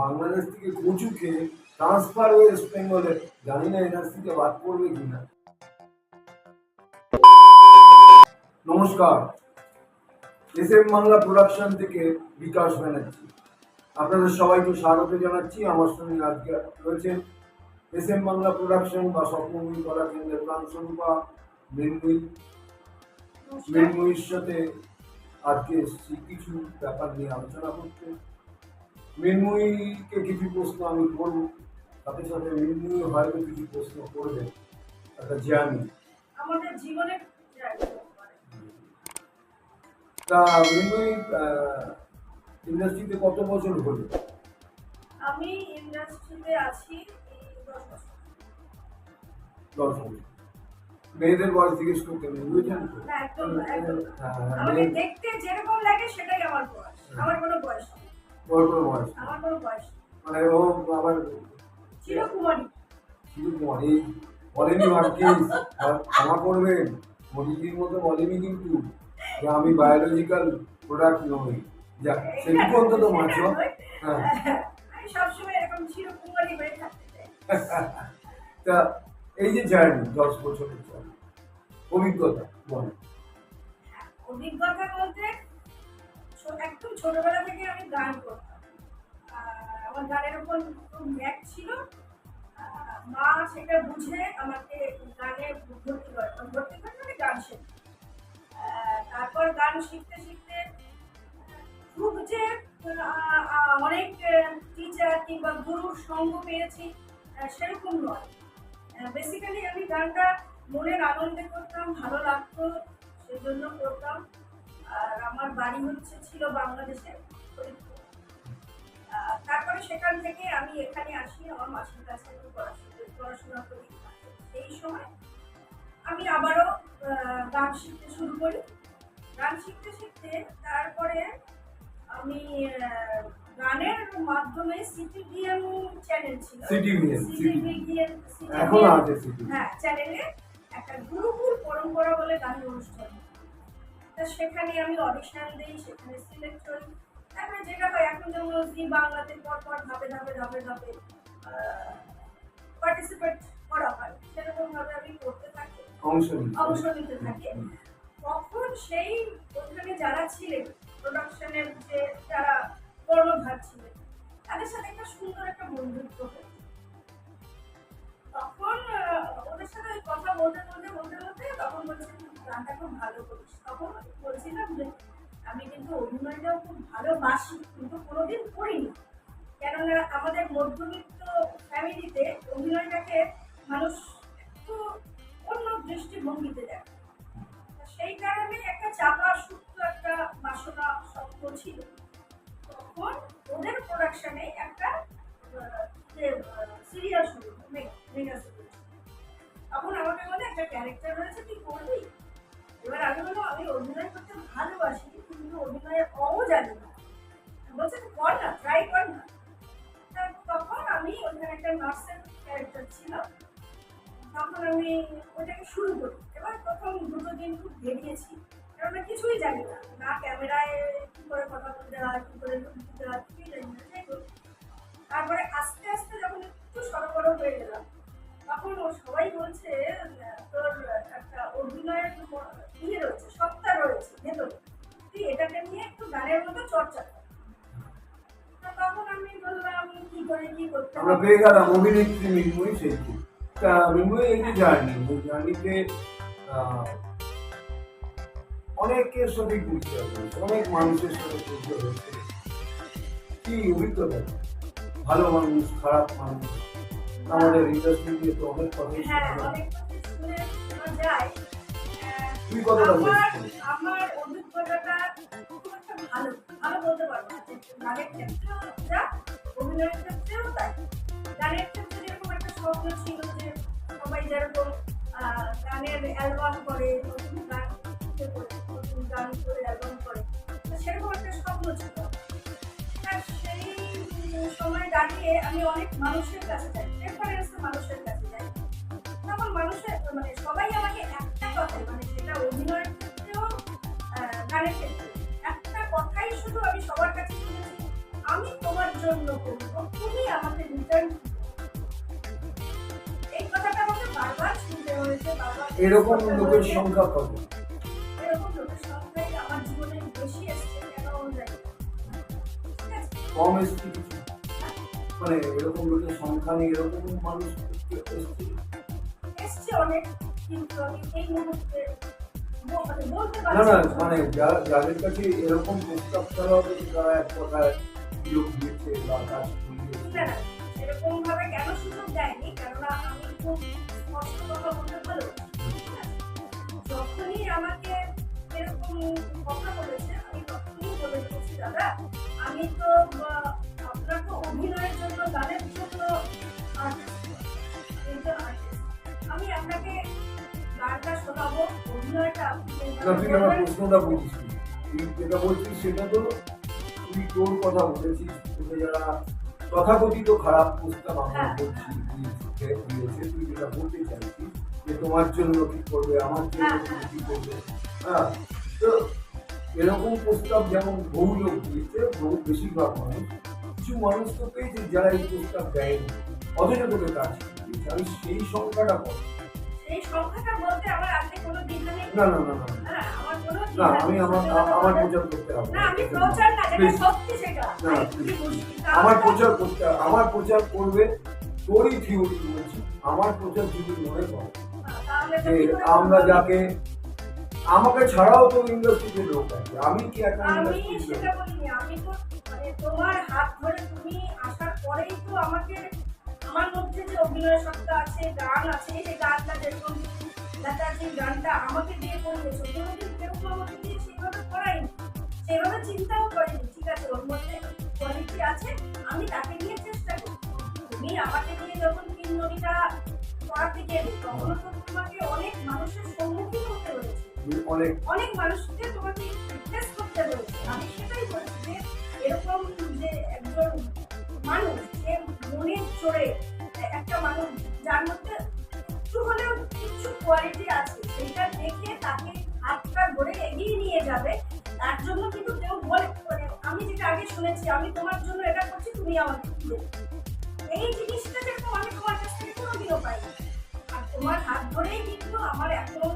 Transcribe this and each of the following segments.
বাংলাদেশ থেকে কচু খেয়ে ট্রান্সফার ওয়েস্ট বেঙ্গলে জানি না এনআর থেকে বাদ করবে কিনা। নমস্কার। এস এম বাংলা প্রোডাকশন থেকে বিকাশ ব্যানার্জি। আপনাদের সবাইকে স্বাগত জানাচ্ছি। আমার সঙ্গে আজকে রয়েছেন এস এম বাংলা প্রোডাকশন বা স্বপ্নময়ী কলা কেন্দ্রের প্রাণস্বরূপা মৃন্ময়ী। মৃন্ময়ীর সাথে আজকে এসেছি। কিছু ব্যাপার নিয়ে আলোচনা করতে। মৃন্ময়ীকে কিছু প্রশ্ন আমি করব সাথে সাথে মৃন্ময়ী হয়তো কিছু প্রশ্ন করবে একটা জানি। আমাদের জীবনে তা মৃন্ময়ী ইন্ডাস্ট্রিতে কত বছর হলো? আমি ইন্ডাস্ট্রিতে আছি দশ বছর। মেয়েদের বয়স জিজ্ঞেস করতে নেই বুঝেছেন তো? না। হ্যাঁ, হ্যাঁ, দেখতে যেরকম লাগে সেটাই আমার বয়স। আমার কোনো বয়স। ওর কোনো বয়স। আমার কোনো বয়স। মানে ও আবার চিরকুমারী শুধু বলেনি ভাগ্যিস ক্ষমা করবেন মোদিজির মতো বলেনি কিন্তু। যে আমি বায়োলজিক্যাল প্রোডাক্ট নই। যা সেটুকু অন্তত মাছ হ্যাঁ। সবসময় এরকম চিরকুমারী হয়ে থাকতে তা এই যে জার্নি দশ বছরের জার্নি অভিজ্ঞতা বল অভিজ্ঞতা বলতে একদম ছোটবেলা থেকে আমি গান করতাম। আমার গানের উপর খুব ম্যাক ছিল। মা সেটা বুঝে আমাকে গানে ভর্তি করে ভর্তি করে মানে গান শেখে তারপর গান শিখতে শিখতে খুব যে অনেক টিচার কিংবা গুরুর সঙ্গ পেয়েছি সেরকম নয়। বেসিক্যালি আমি গানটা মনের আনন্দে করতাম, ভালো লাগতো, সেজন্য করতাম। আর আমার বাড়ি হচ্ছে ছিল বাংলাদেশে তারপরে সেখান থেকে আমি এখানে আসি আমার মাসির কাছে একটু পড়াশোনা করি। সেই সময় আমি আবারও গান শিখতে শুরু করি। গান শিখতে শিখতে তারপরে আমি গানের মাধ্যমে সিটিভিএম চ্যানেল ছিল। সিটিভিএম হ্যাঁ চ্যানেলে একটা গুরুকুল পরম্পরা বলে গানের অনুষ্ঠান। তা সেখানে আমি অডিশন দিই সেখানে সিলেক্ট হই। তারপরে যেটা হয় এখন যেমন জি বাংলাতে পর পর ধাপে ধাপে ধাপে ধাপে পার্টিসিপেট করা হয়। সেরকম ভাবে আমি করতে থাকি। অংশ নিতে থাকি। তখন সেই ওখানে যারা ছিলেন প্রোডাকশনের যে যারা কর্মধার ছিলেন তাদের সাথে একটা সুন্দর একটা বন্ধুত্ব হয় তখন ওদের সাথে কথা বলতে বলতে বলতে বলতে তখন বলছে "তুই গানটা খুব ভালো করিস তখন বলছিলাম যে, আমি কিন্তু অভিনয়টাও খুব ভালোবাসি, কিন্তু কোনোদিন করিনি। কেননা আমাদের মধ্যবিত্ত ফ্যামিলিতে অভিনয়টাকে মানুষ একটু অন্য দৃষ্টিভঙ্গিতে দেখে। গেলাম অভিনেত্রী মৃন্ময়ী সেতু। তা মৃন্ময়ী এই যে জার্নি। এই জার্নিতে অনেকের সাথে ঘুরতে হবে অনেক মানুষের সাথে ঘুরতে হয়েছে। কি অভিজ্ঞতা? ভালো মানুষ খারাপ মানুষ। আমাদের ইন্ডাস্ট্রি দিয়ে তো অনেক কথাই হ্যাঁ তুই কতটা আমার অভিজ্ঞতাটা ভালো ভালো বলতে পারব। গানের ক্ষেত্রেও যা অভিনয়ের ক্ষেত্রেও তাই। গানের ক্ষেত্রে যেরকম একটা স্বপ্ন ছিল যে সবাই যেরকম গানের অ্যালবাম করে, নতুন গান নতুন গান করে অ্যালবাম করে, তো সেরকম একটা স্বপ্ন ছিল। সেই সময় দাঁড়িয়ে আমি অনেক মানুষের কাছে যাই রেফারেন্স মানুষের কাছে যাই। তখন মানুষের মানে সবাই আমাকে একটা কথাই মানে সেটা অভিনয়ের ক্ষেত্রেও গানের ক্ষেত্রে, একটা কথাই শুধু আমি সবার কাছে শুনেছি, আমি তোমার জন্য করব, তুমি আমাকে রিটার্ন এরকম লোকের সংখ্যা কত? কম এসছে মানে এরকম লোকের সংখ্যা নেই, এরকম মানুষ এসছে? অনেক মানে যাদের কাছে এরকম প্রস্তাব হবে, তারা এক কথায় দিয়েছে বা কাজ এরকম ভাবে কেন সুযোগ দেয়নি? কেননা আমি খুব কথা বলতে ভালো যখনই আমাকে এরকম কথা বলেছে আমি তখনই বলে দিয়েছি দাদা আমি তো আপনার তো অভিনয়ের জন্য গানের জন্য artist, একজন artist। আমি আপনাকে গানটা শোনাবো অভিনয়টা তুই আমার প্রশ্নটা নি। যেটা বলছিস সেটা তো তুই তোর কথা বলেছিস যারা তথাকথিত খারাপ প্রস্তাব আমরা হ্যাঁ। দিয়েছে তুই যেটা বলতে চাইছিস যে তোমার জন্য কি করবে আমার জন্য। কি করবে হ্যাঁ তো এরকম প্রস্তাব যেমন বহু লোক দিয়েছে বহু বেশিরভাগ মানুষ কিছু মানুষ তো পেয়েছে যারা এই প্রস্তাব দেয়নি অথচ তোকে কাজ দিয়েছে আমি সেই সংখ্যাটা বল না না না না না আমি আমার প্রচার করতে হবে আমার প্রচার করতে হবে। আমার প্রচার করবে তোরই থিওরি বলছি আমার প্রচার মনে কর। যে আমরা যাকে আমাকে ছাড়াও তো ইন্ডাস্ট্রিতে লোক আছে আমি কি একটা আমি সেটা বলিনি আমি তো মানে তোমার হাত ধরে তুমি আসার পরেই তো আমাকে আমার মধ্যে যে অভিনয় সত্তা আছে গান আছে যে গানটা যেরকম দেখা যে গানটা আমাকে দিয়ে করিয়েছো কোনোদিন কেউ আমাকে দিয়ে সেভাবে সেভাবে চিন্তাও করিনি ঠিক আছে ওর মধ্যে কোয়ালিটি আছে আমি তাকে নিয়ে আমাকে নিয়ে যখন কিন্নরিটা করাতে গেলে তখন তো তোমাকে অনেক মানুষের সম্মুখীন হতে হয়েছে। অনেক। অনেক মানুষকে তোমাকে ফেস করতে হয়েছে। আমি সেটাই বলছি যে এরকম যে একজন মানুষ যে মনে চড়ে একটা মানুষ যার মধ্যে একটু হলেও কিছু কোয়ালিটি আছে সেটা দেখে তাকে হাতটা ধরে এগিয়ে নিয়ে যাবে তার জন্য কিন্তু কেউ বলে মানে আমি যেটা আগে শুনেছি আমি তোমার জন্য এটা করছি তুমি আমাকে এই জিনিসটা যেরকম আমি তোমার কাছ থেকে কোনোদিনও পাইনি আর তোমার হাত ধরেই কিন্তু আমার এখন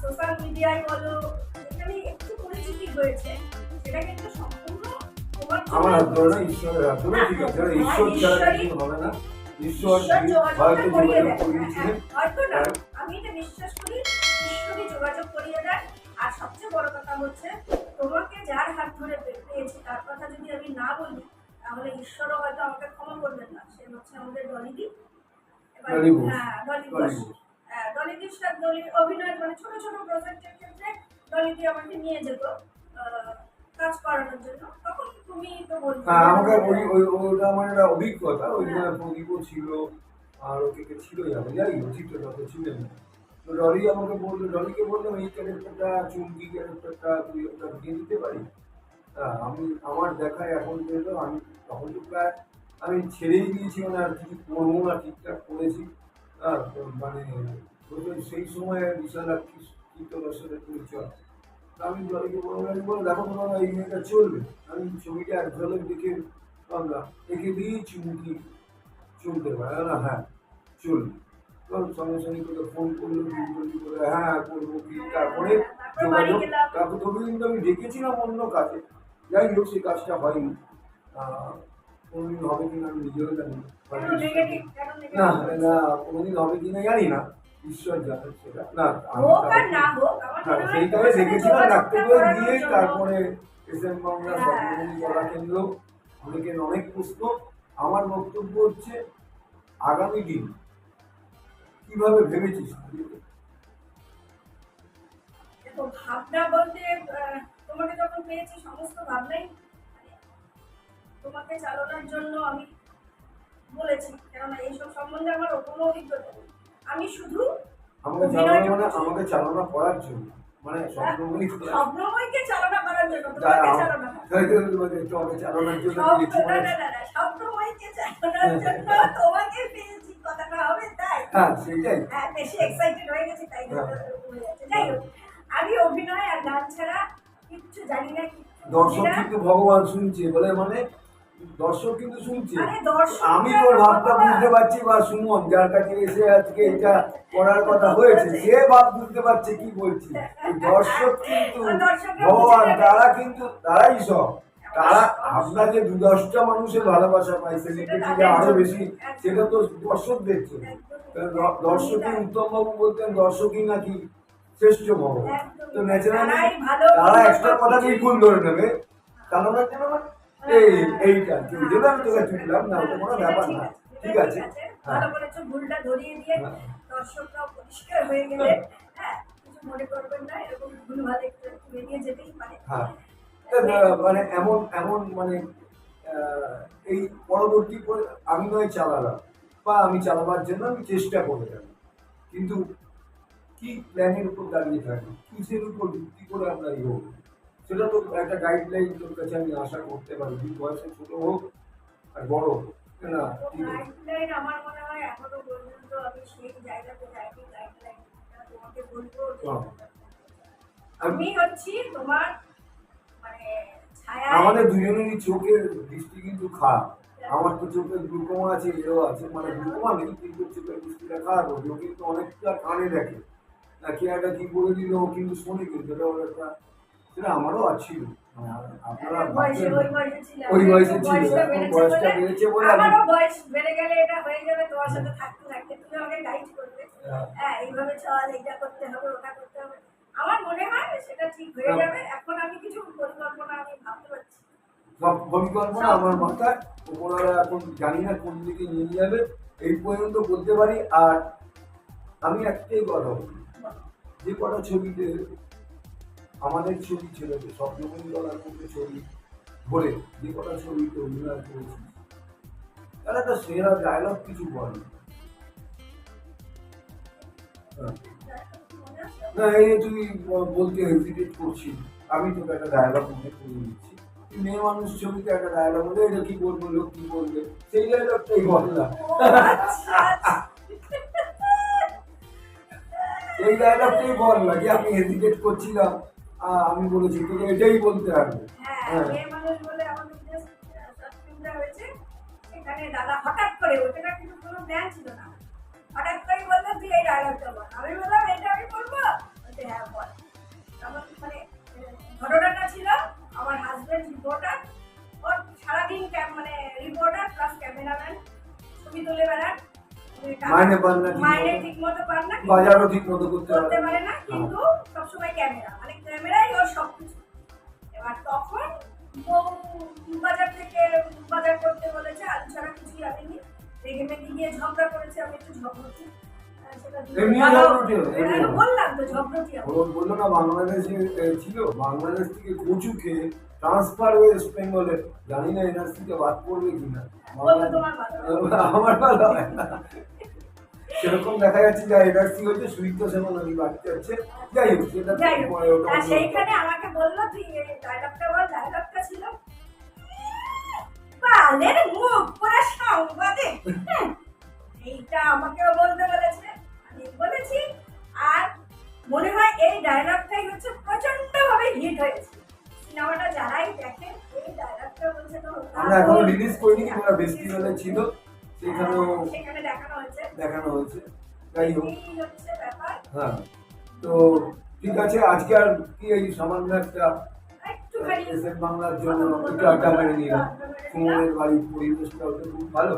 সোশ্যাল মিডিয়ায় বলো যেখানে একটু পরিচিতি হয়েছে। সেটা কিন্তু সম্পূর্ণ তোমার আমার হাত ধরে না ঈশ্বরের হাত ধরে ঠিক আছে। ঈশ্বর ছাড়া কিছু হবে না। ঈশ্বর ঈশ্বর হয়তো যোগাযোগ করিয়েছিলেন হ্যাঁ, হয়তো না। হ্যাঁ। আমি এটা বিশ্বাস করি ঈশ্বরই যোগাযোগ করিয়ে দেয়। আর সবচেয়ে বড় কথা হচ্ছে তোমাকে যার হাত ধরে পেয়েছি তার কথা যদি আমি না বলি তাহলে ঈশ্বরও হয়তো আমাকে ক্ষমা করবেন না। সে হচ্ছে আমাদের ডলিদি হ্যাঁ ডলি ঘোষ। হ্যাঁ, ডলিদির সাথে ডলি অভিনয়ের মানে ছোট ছোট প্রজেক্টের ক্ষেত্রে ডলিদি আমাকে নিয়ে যেত কাজ করানোর জন্য। তখন তুমি তো হ্যাঁ আমাকে ওই ওই ওটা আমার একটা অভিজ্ঞতা। ওই প্রদীপও ছিল আর ওকে কে ছিল যাবে যাই অচিত্র যত ছিলেন না। তো ডলি আমাকে বলল ডলিকে বললাম এই ক্যারেক্টারটা চুমকি ক্যারেক্টারটা তুই একটা দিয়ে দিতে পারি হ্যাঁ আমি আমার দেখায় এখন পর্যন্ত আমি তখন তো প্রায় আমি ছেড়েই দিয়েছি মানে আর কিছু করব না ঠিকঠাক করেছি। মানে সেই সময় বিশাল এক কীর্তনের পরিচয় তা আমি জলকে বললাম বললাম দেখো তোমার এই মেয়েটা চলবে। আমি ছবিটা এক ঝলক দেখে ভাবলাম একে দিয়েই চুমকি চলতে পারে। না হ্যাঁ চলবে। তখন সঙ্গে সঙ্গে করে ফোন করল ফোন করে হ্যাঁ করব কি তারপরে যোগাযোগ তারপর তবে কিন্তু আমি ডেকেছিলাম অন্য কাজে। যাই হোক সেই কাজটা হয়নি। কোনোদিন হবে কিনা আমি নিজেও জানি না। না কোনোদিন হবে কিনা জানি না। ঈশ্বর জানেন সেটা না হ্যাঁ তোমার সাথে দেখেছিলাম করানোর দিয়ে তারপরে এস এম বাংলা হ্যাঁ। কলা কেন্দ্র অনেকের অনেক প্রশ্ন। আমার বক্তব্য হচ্ছে আগামী দিন কীভাবে ভেবেছিস? ভাবনা বলতে তোমাকে যখন পেয়েছি সমস্ত ভাবনাই মানে, তোমাকে চালানোর জন্য আমি বলেছি কেননা এইসব সম্বন্ধে আমার কোনো অভিজ্ঞতা নেই আমি শুধু আমাকে চালানো মানে আমাকে চালনা করার জন্য মানে স্বপ্নগুলি স্বপ্নময়কে চালনা করার জন্য তোমাকে চালনা করা। তাই তো তোমাকে তোমাকে চালানোর জন্য না, না, না, না, স্বপ্নময়কে চালানোর জন্য তোমাকে পেয়েছি কথাটা হবে তাই হ্যাঁ হ্যাঁ বেশি এক্সাইটেড হয়ে গেছি তাই হ্যাঁ। যাচ্ছে। যাই হোক আমি অভিনয় আর গান ছাড়া কিচ্ছু জানি না দর্শক। কিন্তু ভগবান শুনছে বলে মানে দর্শক কিন্তু শুনছে। আমি তোর ভাবটা বুঝতে পারছি বা সুমন যার কাছে এসে আজকে এটা করার কথা হয়েছে সে ভাব বুঝতে পারছে কি বলছি। দর্শক কিন্তু ভগবান তারা কিন্তু তারাই সব। তারা আপনার যে দু দশটা মানুষের ভালোবাসা পাই সেলিব্রিটি আরও বেশি সেটা তো দর্শক দেখছে দর্শকই উত্তম বাবু বলতেন দর্শকই নাকি শ্রেষ্ঠ ভগবান তো ন্যাচারালি তারা একটা কথাকেই ভুল ধরে নেবে। হচ্ছে এই এইটা। তুই যেটা আমি তোকে চুটলাম না ওটা কোনো ব্যাপার না। ঠিক আছে? হ্যাঁ। ভালো করেছ ভুলটা ধরিয়ে দিয়ে হ্যাঁ। পরিষ্কার হয়ে গেলে হ্যাঁ। কিছু মনে করবেন না এরকম ভুল ভালো একটু একটু বেরিয়ে যেতেই পারে। হ্যাঁ। তা, মানে এমন এমন মানে এই পরবর্তী পরে আমি নয় চালালাম বা আমি চালাবার জন্য আমি চেষ্টা করে যাব। কিন্তু কি প্ল্যানের উপর দাঁড়িয়ে থাকবে কিসের উপর ভিত্তি করে আমরা এগোবো? সেটা তো একটা গাইডলাইন তোর কাছে আমি আশা করতে পারি। দুই বয়সে ছোট হোক আর বড় হোক না? গাইডলাইন আমার মনে হয় এখনও পর্যন্ত আমি সেই জায়গাতে যাইনি গাইডলাইন তোমাকে বলব। আমি হচ্ছি তোমার মানে আমাদের দুজনেরই চোখের দৃষ্টি কিন্তু খারাপ। আমার তো চোখের গ্লুকোমা আছে এও আছে। মানে গ্লুকোমা নেই কিন্তু চোখের দৃষ্টিটা খারাপ। হচ্ছে ও কিন্তু অনেকটা কানে দেখে। কি বলে দিল কিন্তু শোনে কিন্তু এটা ওর একটা সেটা আমারও আছিল। মানে আপনারা ওই বয়সে ছিলাম ওই বয়সে ছিল এখন বয়সটা বেড়েছে বলে আমারও বয়স বেড়ে গেলে এটা হয়ে যাবে তোমার সাথে থাকতে থাকতে তুমি আমাকে গাইড করবে। হ্যাঁ। হ্যাঁ এইভাবে চল এটা করতে হবে ওটা করতে হবে। আমার মনে হয় সেটা ঠিক হয়ে হ্যাঁ। যাবে। এখন আমি কিছু পরিকল্পনা আমি ভাবতে পারছি সব পরিকল্পনা আমার মাথায়। ওপরওয়ালা এখন জানি না কোন দিকে নিয়ে যাবে এই পর্যন্ত বলতে পারি। আর আমি একটাই কথা বলি যে কটা ছবিতে আমাদের ছবি ছিল যে স্বপ্নমন্ডলার মধ্যে ছবি ধরে যে কটা ছবিতে অভিনয় করেছি। তারা তো সেরা ডায়লগ কিছু বলে। না এই ব- বলতে হেজিটেট করছিস আমি তোকে একটা ডায়লগ মনে করে মেয়ে মানুষ ছবিতে একটা ডায়লগ বলে এটা কি বলব লোক কি বলবে? সেই ডায়লগটাই ও, আচ্ছা, আচ্ছা। এই ডায়লগটাই বললাম যে আমি হেজিটেট করছিলাম? আমি বলেছি তোকে এটাই বলতে হবে। হ্যাঁ হ্যাঁ। বলে সেখানে দাদা হঠাৎ করে ওটা কিন্তু কোনো প্ল্যান ছিল না। হঠাৎ করে বলল তুই এই ডায়লগটা বল। আমি বললাম এটা আমি বলব? হ্যাঁ বল। আমার মানে ঘটনাটা ছিল আমার হাজবেন্ড রিপোর্টার ওর সারাদিন মানে রিপোর্টার প্লাস ক্যামেরাম্যান ছবি তুলে বেড়ান। মাইনে পান না মাইনে ঠিকমতো পান না বাজারও ঠিকমতো করতে করতে পারে না। কিন্তু সবসময় ক্যামেরা। মানে ক্যামেরাই ওর সবকিছু। এবার তখন বাজার থেকে বাজার করতে বলেছে আলু ছাড়া কিছুই আনেনি। রেগে মেগে গিয়ে ঝগড়া করেছে আমি একটু ঝগড়টি হয়, এমনিও। বললাম তো ঝগড়টি আমি। ও বলল না বাংলাদেশে ছিল বাংলাদেশ থেকে কচু খেয়ে ট্রান্সফার ওয়েস্ট বেঙ্গলে। জানি না এনআরসি বাদ পড়বে কিনা। আমার ভালো হয় না। সেরকম দেখা যাচ্ছে যে এনআরসি হচ্ছে সুইত সেমন আমি বাড়তে যাচ্ছে যাই হোক সেটা পরে ওটা সেইখানে আমাকে বলল তুই এই ডায়লগটাই হচ্ছে প্রচণ্ড ভাবে হিট হয়েছে। সিনেমাটা যারাই দেখেন এই ডায়লগটা বলছে তো আমরা এখনও রিলিজ করিনি আমরা ফেস্টিভ্যালে ছিল সেখানেও সেখানে দেখানো হয়েছে। দেখানো হয়েছে। যাই হোক। হচ্ছে ব্যাপার। হ্যাঁ তো ঠিক আছে আজকে আর কি এই সামান্য একটা বাংলার জন্য একটু আড্ডা মেরে নিলাম। সুমনের বাড়ির পরিবেশটাও তো খুব ভালো।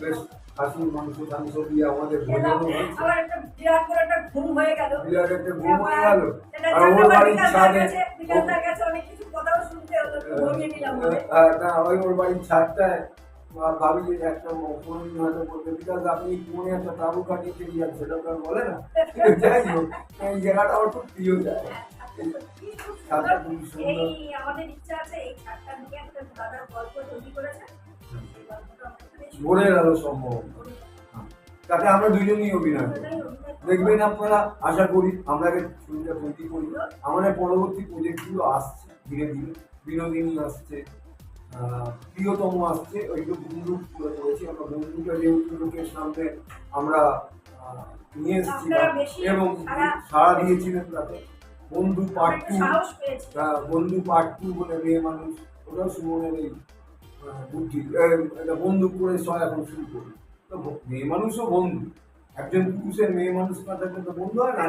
বেশ খাসির মাংস টাংস দিয়ে আমাদের। ভোজনও হয়েছে একটা বিরাট একটা ঘুম হয়ে গেল বিরাট একটা ঘুম হয়ে গেল আর ওর বাড়ির ছাদে গেছে কাছে অনেক কিছু কথাও শুনতে হলো ঘুমিয়ে নিলাম না ওই ওর বাড়ির ছাদটায় ভাবি যে একটা ফোন হয়তো বলবে বিকাশ আপনি কোনে একটা তাবু কাটিয়ে চলে যান সেটা তো বলে না যাই হোক এই জায়গাটা আমার খুব প্রিয় খুব ছাদটা। খুবই সুন্দর। আমাদের ইচ্ছা আছে এই ছাদটা নিয়ে একটা দাদার গল্প তৈরি করেছে ভোরের আলো সম্ভব তাতে আমরা দুজনেই অভিনয় করি। দেখবেন আপনারা আশা করি আমরা আগে ছবিটা তৈরি করি। আমাদের পরবর্তী প্রজেক্টগুলো আসছে ধীরে ধীরে। বিনোদিনী আসছে প্রিয়তম আসছে। ওইগুলো বন্ধুক করে করেছি আমরা বন্ধুটা যেহেতু লোকের সামনে আমরা নিয়ে এসেছিলাম এবং সাড়া দিয়েছিলেন তাতে। Bandhu part two Bandhu part two বলে মেয়ে মানুষ ওটাও সুমনের এই আহ, বুদ্ধি একটা বন্দুক করে সব এখন শুরু করি তো মেয়ে মানুষও বন্ধু। একজন পুরুষের মেয়ে মানুষ না থাকলে তো বন্ধু হয় না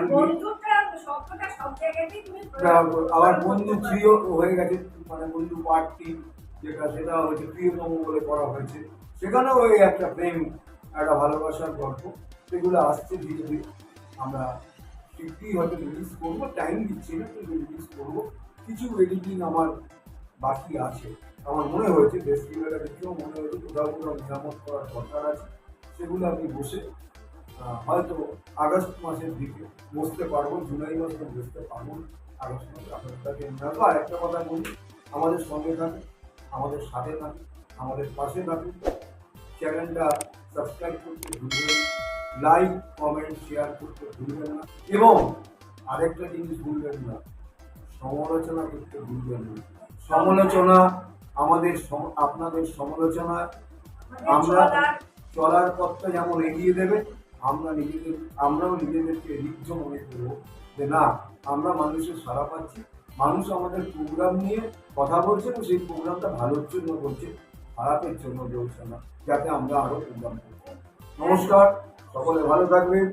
আবার বন্ধু প্রিয় হয়ে গেছে মানে বন্ধু পার্টি যেটা সেটা হচ্ছে প্রিয়তম বলে করা হয়েছে। সেখানেও ওই একটা প্রেম একটা ভালোবাসার গল্প। সেগুলো আসছে ধীরে ধীরে। আমরা ঠিকই হয়তো রিলিজ করব টাইম দিচ্ছি না কিন্তু রিলিজ করব। কিছু এডিটিং আমার বাকি আছে। আমার মনে হয়েছে ফেস্টিভ্যালের দিকেও মনে হয়েছে কোথাও কোথাও মেরামত করার দরকার আছে, সেগুলো আমি বসে হয়তো আগস্ট মাসের দিকে বসতে পারব, জুলাই মাসে বসতে পারব আগস্ট মাসে আপনাদেরকে জানাব। আর একটা কথা বলি, আমাদের সঙ্গে থাকুন, আমাদের সাথে থাকুন, আমাদের পাশে থাকুন। চ্যানেলটা সাবস্ক্রাইব করতে ভুলবেন লাইক, কমেন্ট, শেয়ার করতে ভুলবেন না, এবং আরেকটা জিনিস ভুলবেন না, সমালোচনা করতে ভুলবেন না। সমালোচনা আমাদের আপনাদের সমালোচনা আমরা চলার পথটা যেমন এগিয়ে দেবে আমরা নিজেদের আমরাও নিজেদেরকে রিজ্জ মনে করব যে না আমরা মানুষের সারা পাচ্ছি মানুষ আমাদের প্রোগ্রাম নিয়ে কথা বলছে এবং সেই প্রোগ্রামটা ভালোর জন্য বলছে খারাপের জন্য বলছে না যাতে আমরা আরও প্রোগ্রাম করতে। নমস্কার সকলে ভালো থাকবেন